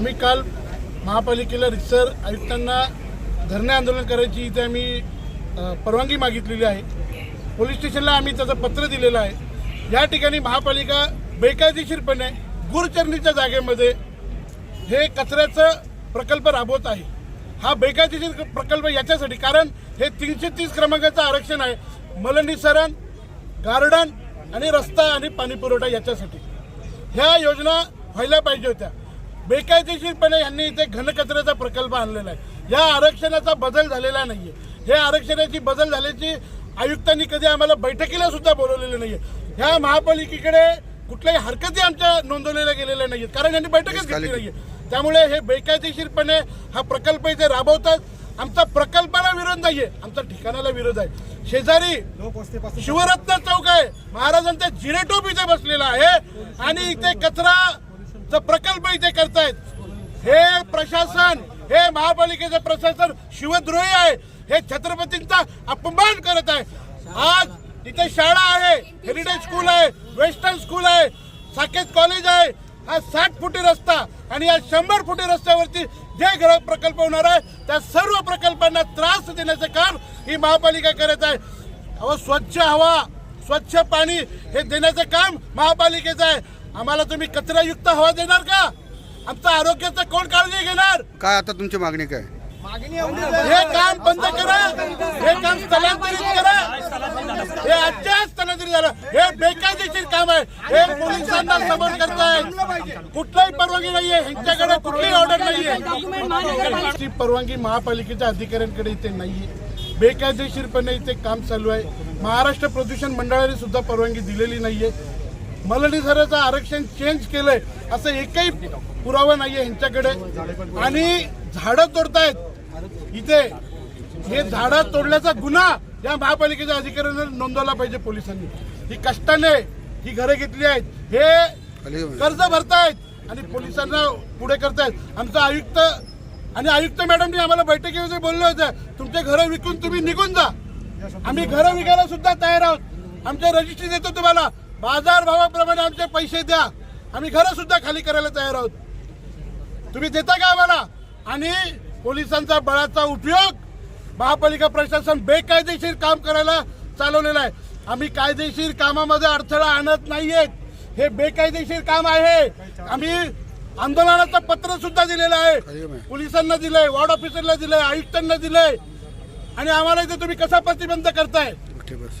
आम्ही काल महापालिकेला रिक्सर आयुक्तांना धरणे आंदोलन करायची इथे आम्ही परवानगी मागितलेली आहे. पोलीस स्टेशनला आम्ही त्याचं पत्र दिलेलं आहे. या ठिकाणी महापालिका बेकायदेशीरपणे गुरचरणीच्या जागेमध्ये हे कचऱ्याचं प्रकल्प राबवत आहे. हा बेकायदेशीर प्रकल्प याच्यासाठी कारण हे तीनशे तीस क्रमांकाचं आरक्षण आहे. मलनिसरण गार्डन आणि रस्ता आणि पाणी पुरवठा याच्यासाठी. ह्या योजना व्हायला पाहिजे होत्या. बेकायदेशीरपणे यांनी इथे घनकचऱ्याचा प्रकल्प आणलेला आहे. या आरक्षणाचा बदल झालेला नाहीये. हे आरक्षणाची बदल झाल्याची आयुक्तांनी कधी आम्हाला बैठकीला सुद्धा बोलवलेलं नाहीये. ह्या महापालिकेकडे कुठल्याही हरकती आमच्या नोंदवलेल्या गेलेल्या नाहीयेत. कारण यांनी बैठकच घेतली नाहीये. त्यामुळे हे बेकायदेशीरपणे हा प्रकल्प इथे राबवतात. आमचा प्रकल्पाला विरोध नाहीये. आमचा ठिकाणाला विरोध आहे. शेजारी शिवरत्न चौक आहे. महाराजांचा जिरेटोप इथे बसलेला आहे. आणि इथे कचरा प्रकल्प इथे करतायत. हे प्रशासन हे महापालिकेचं प्रशासन शिवद्रोही आहे. हे छत्रपतींचा अपमान करत आहे. आज इथे शाळा आहे हेरिटेज स्कूल आहे वेस्टर्न स्कूल आहे साकेत कॉलेज आहे. हा साठ फुटी रस्ता आणि या शंभर फुटी रस्त्यावरती जे गृह प्रकल्प होणार आहे त्या सर्व प्रकल्पांना त्रास देण्याचं काम ही महापालिका करत आहे. अहो स्वच्छ हवा स्वच्छ पाणी हे देण्याचं काम महापालिकेचं आहे. आम्हाला तुम्ही कचरायुक्त हवा देणार का? आमचं आरोग्याचं कोण काळजी घेणार? काय आता तुमची मागणी काय? हे काम बंद करा. हे काम स्थलांतरित करा. हे आजच्या स्थलांतरित झालं. हे बेकायदेशीर काम आहे. हे पोलिसांना समोर करतायत. कुठलाही परवानगी नाहीये. ह्यांच्याकडे कुठलीही ऑर्डर नाहीये. ती परवानगी महापालिकेच्या अधिकाऱ्यांकडे इथे नाहीये. बेकायदेशीरपणे इथे काम चालू आहे. महाराष्ट्र प्रदूषण मंडळाने सुद्धा परवानगी दिलेली नाहीये. मलडीसराचं आरक्षण चेंज केलंय असं एकही पुरावा नाहीये ह्यांच्याकडे. आणि झाडं तोडतायत. इथे हे झाडं तोडल्याचा गुन्हा या महापालिकेच्या अधिकाऱ्यांना नोंदवला पाहिजे पोलिसांनी. ही कष्टाने ही घरं घेतली आहेत. हे कर्ज भरतायत आणि पोलिसांना पुढे करतायत. आमचा आयुक्त आणि आयुक्त मॅडमनी आम्हाला बैठकीमध्ये बोलले होते तुमचे घरं विकून तुम्ही निघून जा. आम्ही घरं विकायला सुद्धा तयार आहोत. आमचे रजिस्ट्री देतो तुम्हाला. बाजार भावाप्रमाणे आमचे पैसे द्या. आम्ही घरं सुद्धा खाली करायला तयार आहोत. तुम्ही देता का आम्हाला? आणि पोलिसांचा बळाचा उपयोग महापालिका प्रशासन बेकायदेशीर काम करायला चालवलेलं आहे. आम्ही कायदेशीर कामामध्ये अडथळा आणत नाहीयेत. हे बेकायदेशीर काम आहे. आम्ही आंदोलनाचं पत्र सुद्धा दिलेलं आहे. पोलिसांना दिलंय वॉर्ड ऑफिसरला दिलंय आयुक्तांना दिलंय. आणि आम्हाला इथे तुम्ही कसा प्रतिबंध करताय? बस.